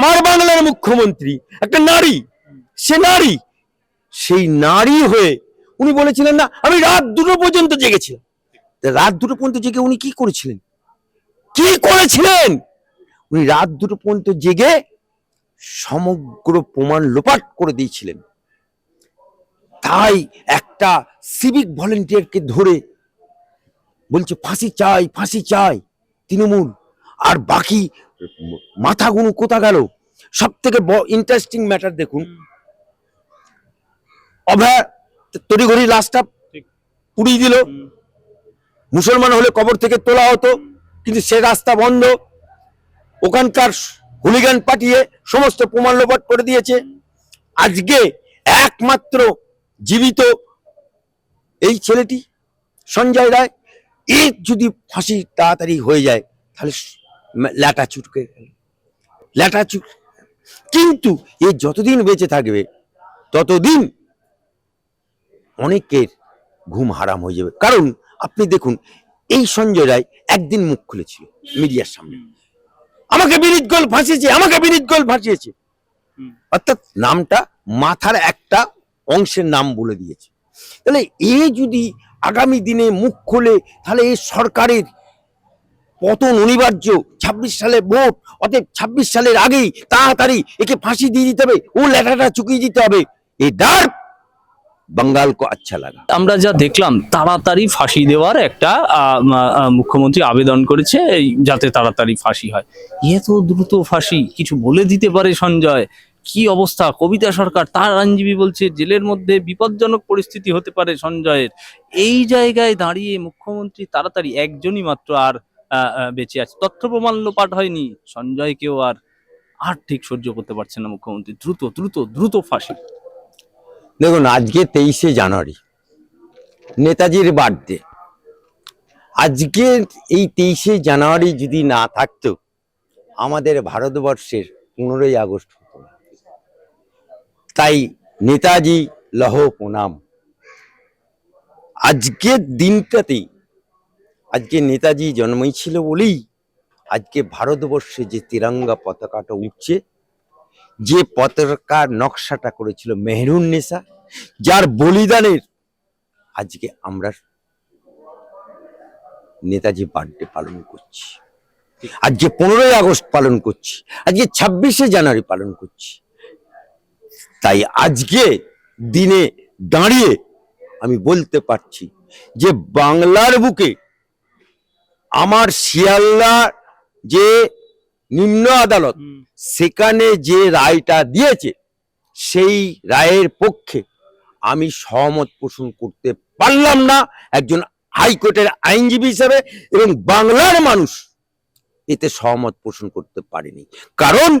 আমার বাংলার মুখ্যমন্ত্রী, একটা নারী, সে নারী, সেই নারী হয়ে উনি বলেছিলেন না, আমি রাত দুটো পর্যন্ত জেগেছিলাম। রাত দুটো পর্যন্ত জেগে উনি কি করেছিলেন? কি করেছিলেন? উনি রাত দুটো পর্যন্ত জেগে সমগ্র প্রমাণ লোপাট করে দিয়েছিলেন। তাই একটা সিভিক ভলেন্টিয়ারকে ধরে বলছে, ফাঁসি চাই ফাঁসি চাই, তৃণমূল, আর বাকি মাথাগুলো কোথা গেল? সব থেকে ইন্টারেস্টিং ম্যাটার দেখুন। অভয়া তড়িঘড়ি লাশটা পুড়িয়ে দিল। মুসলমান হলে কবর থেকে তোলা হতো কিন্তু সে রাস্তা বন্ধ। ওখানকার হুলিগান পাঠিয়ে সমস্ত প্রমাণ লোপাট করে দিয়েছে। আজকে একমাত্র জীবিত এই ছেলেটি সঞ্জয় রায়। এর যদি ফাঁসি তাড়াতাড়ি হয়ে যায় তাহলে ল্যাটা চুটকে গেল। ল্যাটা চুট কিন্তু এ যতদিন বেঁচে থাকবে ততদিন অনেকের ঘুম হারাম হয়ে যাবে। কারণ আপনি দেখুন এই সঞ্জয় রায় একদিন মুখ খুলেছিল মিডিয়ার সামনে। আমাকে বিনীত গোল ফাঁসিয়েছে আমাকে বিনীত গোল ফাঁসিয়েছে। অর্থাৎ নামটা মাথার একটা অংশের নাম বলে দিয়েছে। তাহলে এ যদি আগামী দিনে মুখ খোলে তাহলে এই সরকারের পতন অনিবার্য। ছাব্বিশ সালে ভোট, অতএব ছাব্বিশ সালের আগেই তাড়াতাড়ি একে ফাঁসি দিয়ে দিতে হবে, ও লেটাটা চুকিয়ে দিতে হবে। এই ডার! বাঙ্গাল কো আচ্ছা লাগা। আমরা যা দেখলাম, তাড়াতাড়ি ফাঁসি দেওয়ার একটা মুখ্যমন্ত্রী আবেদন করেছে যাতে তাড়াতাড়ি ফাঁসি হয়। এ তো দ্রুত ফাঁসি, কিছু বলে দিতে পারে সঞ্জয়। কি অবস্থা? কবিতা সরকার, তার আইনজীবী বলছে, জেলের মধ্যে বিপজ্জনক পরিস্থিতি হতে পারে সঞ্জয়ের। এই জায়গায় দাঁড়িয়ে মুখ্যমন্ত্রী তাড়াতাড়ি একজনই মাত্র, আর বেঁচে আছে। তথ্য প্রমাণ লোপাট হয়নি। সঞ্জয়কেও আর আর ঠিক সহ্য করতে পারছে না মুখ্যমন্ত্রী। দ্রুত দ্রুত দ্রুত ফাঁসি। দেখুন, আজকে তেইশে জানুয়ারি, নেতাজির বার্থডে। আজকে এই তেইশে জানুয়ারি যদি না থাকতো, আমাদের ভারতবর্ষের পনেরোই আগস্ট হতো তাই নেতাজি লহ প্রণাম। আজকের দিনটাতেই আজকে নেতাজি জন্মই ছিল বলেই আজকে ভারতবর্ষে যে তিরঙ্গা পতাকাটা উঠছে, যে পতাকার নকশাটা করেছিল মেহরুন নেশা যার বলিদানের আজকে আমরা নেতাজি বার্থডে পালন করছি। আজকে পনেরোই আগস্ট পালন করছি, আজকে ছাব্বিশে জানুয়ারি পালন করছি। তাই আজকে দিনে দাঁড়িয়ে আমি বলতে পারছি যে বাংলার বুকে আমার শিয়ালদা যে নিম্ন আদালত সেখানে যে রায়টা দিয়েছে সেই রায়ের পক্ষে আমি সহমত পোষণ করতে পারলাম না। একজন হাইকোর্টের আইনজীবী হিসাবে এবং বাংলার মানুষ এতে সহমত পোষণ করতে পারেনি। কারণ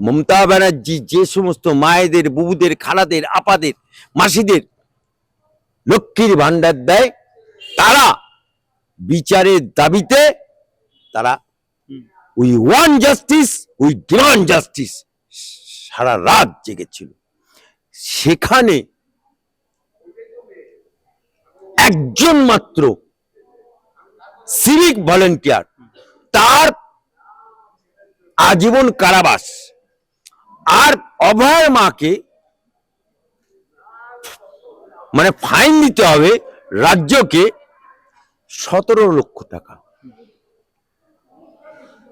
মমতা ব্যানার্জি যে সমস্ত মায়েদের বুবুদের খালাদের আপাদের মাসিদের লক্ষ্মীর ভান্ডার দেয় তারা বিচারের দাবিতে তারা। We want justice we demand justice সারা রাত জেগেছিল সেখানে একজন মাত্র সিভিক ভলেন্টিয়ার তার আজীবন কারাবাস আর অভয়ের মাকে মানে ফাইন দিতে হবে রাজ্যকে সতেরো লক্ষ টাকা।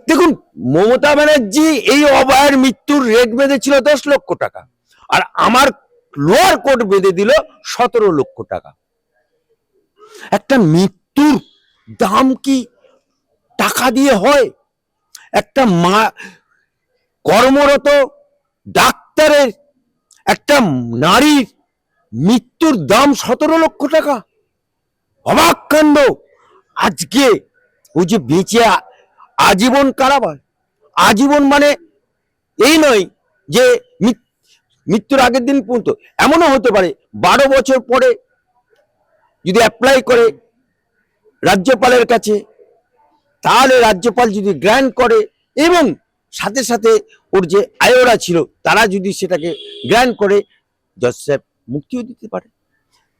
দেখুন, মমতা ব্যানার্জি এই অভয়ের মৃত্যুর রেট বেঁধেছিল দশ লক্ষ টাকা, আর আমার লোয়ার কোর্ট বেঁধে দিল সতেরো লক্ষ টাকা। একটা মৃত্যুর দাম কি টাকা দিয়ে হয়? একটা মা, কর্মরত ডাক্তারের, একটা নারীর মৃত্যুর দাম সতেরো লক্ষ টাকা। অবাক কাণ্ড। আজকে ও যে বেঁচে আজীবন কারাবার। আজীবন মানে এই নয় যে মৃত্যুর আগের দিন পর্যন্ত। এমনও হতে পারে বারো বছর পরে যদি অ্যাপ্লাই করে রাজ্যপালের কাছে, তাহলে রাজ্যপাল যদি গ্র্যান্ড করে এবং সাথে সাথে ওর যে আয়োরা ছিল, তারা যদি সেটাকে গ্র্যান্ড করে, জজ সাহেব মুক্তিও দিতে পারে।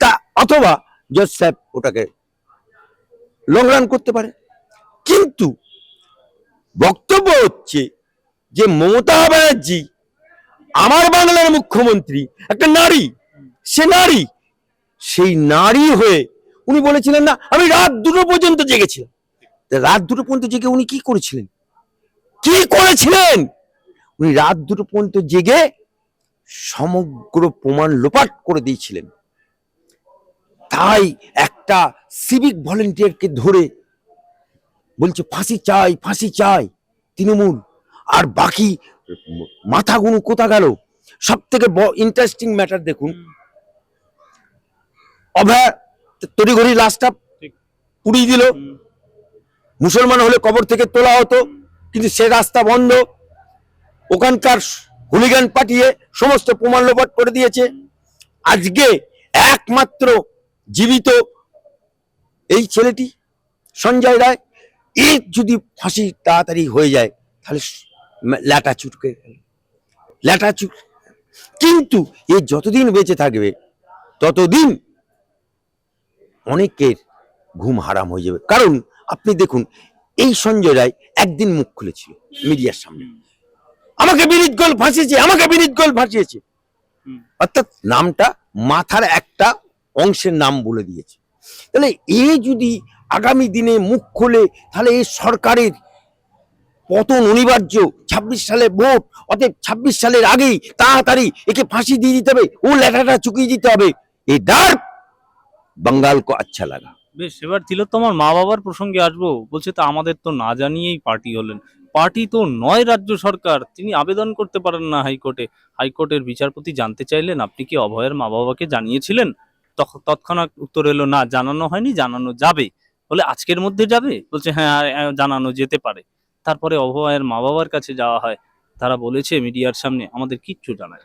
তা অথবা জজ সাহেব ওটাকে লং রান করতে পারে। কিন্তু বক্তব্য হচ্ছে যে মমতা ব্যানার্জি, আমার বাংলার মুখ্যমন্ত্রী, একটা নারী, সে নারী, সেই নারী হয়ে উনি বলেছিলেন না, আমি রাত দুটো পর্যন্ত জেগেছিলাম। রাত দুটো পর্যন্ত জেগে উনি কি করেছিলেন? কি করেছিলেন? উনি রাত দুটো পর্যন্ত জেগে সমগ্র প্রমাণ লোপাট করে দিয়েছিলেন। তাই একটা সিভিক ভলেন্টিয়ারকে ধরে বলছে ফাঁসি চাই ফাঁসি চাই তৃণমূল। আর বাকি মাথাগুলো কোথা গেল? সব থেকে ইন্টারেস্টিং ম্যাটার দেখুন। অভয়া তড়িঘড়ি লাশটা পুড়িয়ে দিল। মুসলমান হলে কবর থেকে তোলা হতো কিন্তু সে রাস্তা বন্ধ। ওখানকার হুলিগান পাঠিয়ে সমস্ত প্রমাণ লোপাট করে দিয়েছে। আজকে একমাত্র জীবিত এই ছেলেটি সঞ্জয় রায় এর যদি ফাঁসি তাড়াতাড়ি হয়ে যায় তাহলে ল্যাটা চুটকে। ল্যাটা চুট কিন্তু এ যতদিন বেঁচে থাকবে ততদিন অনেকের ঘুম হারাম হয়ে যাবে। কারণ আপনি দেখুন এই সঞ্জয় রায় একদিন মুখ খুলেছিল মিডিয়ার সামনে। আমাকে বিনীত গোল ফাঁসিয়েছে আমাকে বিনীত গোল ফাঁসিয়েছে। অর্থাৎ নামটা মাথার একটা অংশের নাম বলে দিয়েছে। তাহলে এ যদি আগামী দিনে মুখ খোলে, তাহলে এই সরকারের পতন অনিবার্য। ছাব্বিশ সালে ভোট, অতএব ছাব্বিশ সালের আগেই তাড়াতাড়ি একে ফাঁসি দিয়ে দিতে হবে, ও লেখাটা চুকিয়ে দিতে হবে। এই ডার বাঙ্গাল কো আচ্ছা লাগা। বেশ, এবার তিলোত্তমার মা বাবার প্রসঙ্গে আসব। বলছে, তো আমাদের তো না জানিয়েই পার্টি হলেন। পার্টি তো নয় রাজ্য সরকার, তিনি আবেদন করতে পারেন না হাইকোর্টে। হাইকোর্টের বিচারপতি জানতে চাইলেন, আপনি কি অভয়ের মা বাবাকে জানিয়েছিলেন? তৎক্ষণাৎ উত্তর এলো, না, জানানো হয়নি, জানানো যাবে। বলে, আজকের মধ্যে যাবে? বলছে হ্যাঁ জানানো যেতে পারে। তারপরে অভয়ের মা বাবার কাছে যাওয়া হয়। তারা বলেছে, মিডিয়ার সামনে আমাদের কিচ্ছু জানায়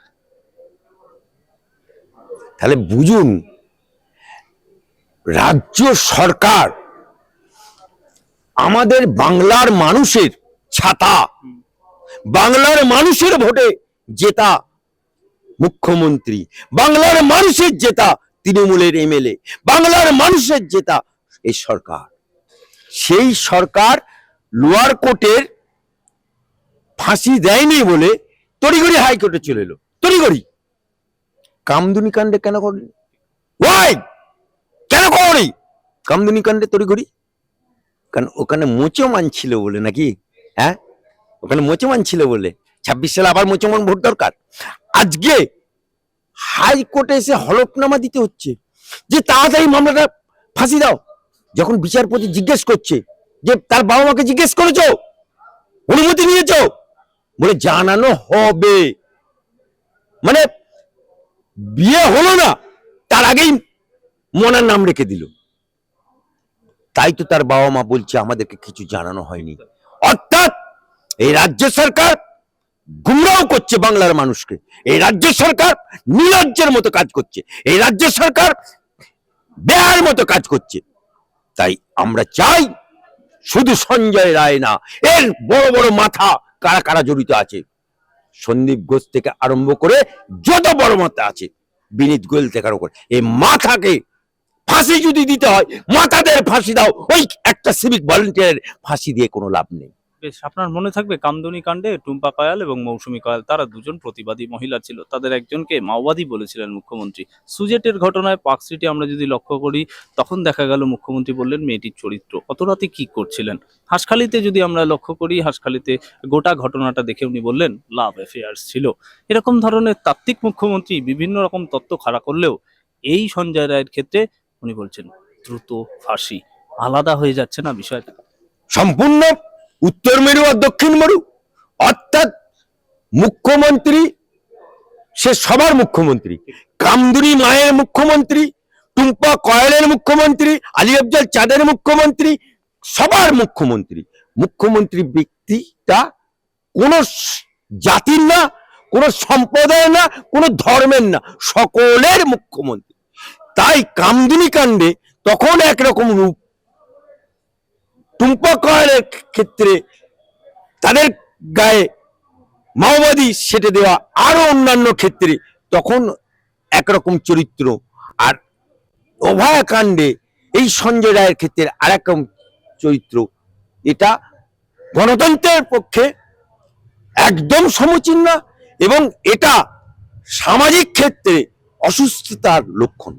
তাহলে বুঝুন, রাজ্য সরকার আমাদের বাংলার মানুষের ছাতা, বাংলার মানুষের ভোটে জেতা মুখ্যমন্ত্রী, বাংলার মানুষের জেতা তৃণমূলের এমএলএ, বাংলার মানুষের জেতা এই সরকার। সেই সরকার লোয়ার কোর্টের ফাঁসি দেয়নি বলে তড়িঘড়ি হাইকোর্টে চলে এলো। তড়িঘড়ি। কামদুনি কাণ্ডে কেন করেনি ওয়াই কেন করি কামদুনি কাণ্ডে তড়িঘড়ি? কারণ ওখানে মোচমান ছিল বলে নাকি? হ্যাঁ? ওখানে মোচমান ছিল বলে। ছাব্বিশ সালে আবার মোচমান ভোট দরকার। আজকে হাইকোর্টে এসে হলফনামা দিতে হচ্ছে। যে তাড়াতাড়ি মামলাটা ফাঁসি দাও। যখন বিচারপতি জিজ্ঞেস করছে যে তার বাবা মাকে জিজ্ঞেস করেছ? অনুমতি নিয়েছো? বলে, জানানো হবে। মানে বিয়ে হলো না, তার আগেই মনার নাম রেখে দিল। তাই তো তার বাবা মা বলছে, আমাদেরকে কিছু জানানো হয়নি। অর্থাৎ এই রাজ্য সরকার গুমরাও করছে বাংলার মানুষকে। এই রাজ্য সরকার নির্লজ্জের মতো কাজ করছে। এই রাজ্য সরকার বেহার মতো কাজ করছে। তাই আমরা চাই শুধু সঞ্জয় রায় না, এর বড় বড় মাথা কারা কারা জড়িত আছে? সন্দীপ ঘোষ থেকে আরম্ভ করে যত বড় মাথা আছে, বিনীত গোয়েল থেকে আরম্ভ করে, এই মাথাকে ফাঁসি যদি দিতে হয়, মাথাদের ফাঁসি দাও, ওই একটা সিভিক ভলেন্টিয়ারের ফাঁসি দিয়ে কোনো লাভ নেই। বেশ, আপনার মনে থাকবে কামদুনি কাণ্ডে টুম্পা কয়াল এবং মৌসুমী কয়াল, তারা দুজন প্রতিবাদী মহিলা ছিল। তাদের একজনকে মাওবাদী বলেছিলেন মুখ্যমন্ত্রী। সুজেটের ঘটনায় পার্ক স্ট্রিটে আমরা যদি লক্ষ্য করি, তখন দেখা গেল মুখ্যমন্ত্রী বললেন, মেয়েটির চরিত্র, অত রাতে কি করছিলেন? হাঁসখালিতে যদি আমরা লক্ষ্য করি, হাঁসখালিতে গোটা ঘটনাটা দেখে উনি বললেন, লাভ অ্যাফেয়ার্স ছিল। এরকম ধরনের তাত্ত্বিক মুখ্যমন্ত্রী বিভিন্ন রকম তত্ত্ব খাড়া করলেও, এই সঞ্জয় রায়ের ক্ষেত্রে উনি বলছেন, দ্রুত ফাঁসি, আলাদা হয়ে যাচ্ছে না বিষয়টা। সম্পূর্ণ উত্তর মেরু আর দক্ষিণ মেরু। অর্থাৎ মুখ্যমন্ত্রী, সে সবার মুখ্যমন্ত্রী। কামদুনি মায়ের মুখ্যমন্ত্রী, টুম্পা কয়েলের মুখ্যমন্ত্রী, আলী আফজাল চাঁদের মুখ্যমন্ত্রী, সবার মুখ্যমন্ত্রী। মুখ্যমন্ত্রী ব্যক্তিটা কোন জাতির না, কোন সম্প্রদায়ের না, কোন ধর্মের না, সকলের মুখ্যমন্ত্রী। তাই কামদুনি কাণ্ডে তখন একরকম রূপ টুম্পা কয়েলের ক্ষেত্রে তাদের গায়ে মাওবাদী সেটে দেওয়া আরও অন্যান্য ক্ষেত্রে তখন একরকম চরিত্র আর অভয়াকাণ্ডে এই সঞ্জয় রায়ের ক্ষেত্রে আর রকম চরিত্র। এটা গণতন্ত্রের পক্ষে একদম সমীচীন না এবং এটা সামাজিক ক্ষেত্রে অসুস্থতার লক্ষণ।